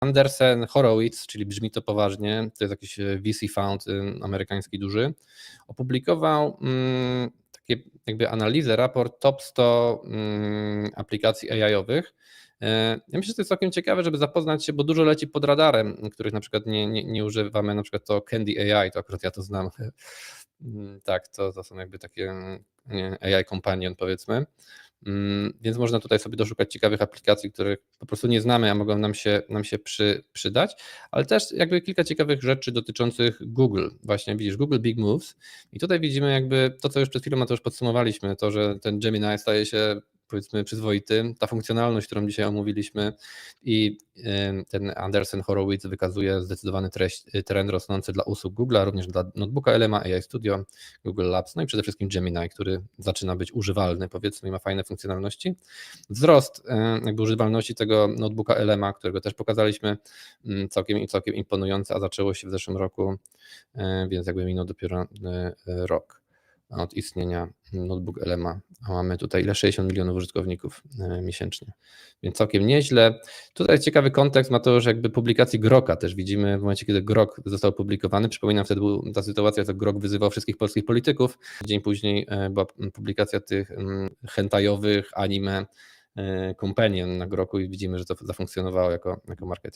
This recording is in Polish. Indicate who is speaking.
Speaker 1: Andersen Horowitz, czyli brzmi to poważnie, to jest jakiś e, VC fund y, amerykański duży, opublikował mm, takie jakby analizę, raport top 100 mm, aplikacji AI-owych. E, Ja myślę, że to jest całkiem ciekawe, żeby zapoznać się, bo dużo leci pod radarem, których na przykład nie, nie, nie używamy, na przykład to Candy AI, to akurat ja to znam. Mm, Tak, to, to są jakby takie mm, nie, AI companion powiedzmy. Mm, Więc można tutaj sobie doszukać ciekawych aplikacji, których po prostu nie znamy, a mogą nam się, nam się przy, przydać, ale też jakby kilka ciekawych rzeczy dotyczących Google. Właśnie widzisz, Google Big Moves. I tutaj widzimy jakby to, co już przed chwilą Mateusz podsumowaliśmy, to, że ten Gemini staje się powiedzmy przyzwoity, ta funkcjonalność, którą dzisiaj omówiliśmy i ten Andersen Horowitz wykazuje zdecydowany treść, rosnący dla usług Google'a, również dla notebooka Elema, AI Studio, Google Labs, no i przede wszystkim Gemini, który zaczyna być używalny, powiedzmy, i ma fajne funkcjonalności. Wzrost y, jakby używalności tego notebooka Elema, którego też pokazaliśmy, mm, całkiem, całkiem imponujący, a zaczęło się w zeszłym roku, y, więc jakby minął dopiero y, rok od istnienia notebook Elema, a mamy tutaj ile 60 milionów użytkowników e, miesięcznie, więc całkiem nieźle. Tutaj ciekawy kontekst, ma to już jakby publikacji Groka też widzimy w momencie, kiedy Grok został publikowany. Przypominam, wtedy była ta sytuacja, że Grok wyzywał wszystkich polskich polityków. Dzień później e, była publikacja tych hentajowych anime e, companion na Groku i widzimy, że to zafunkcjonowało jako, jako marketing.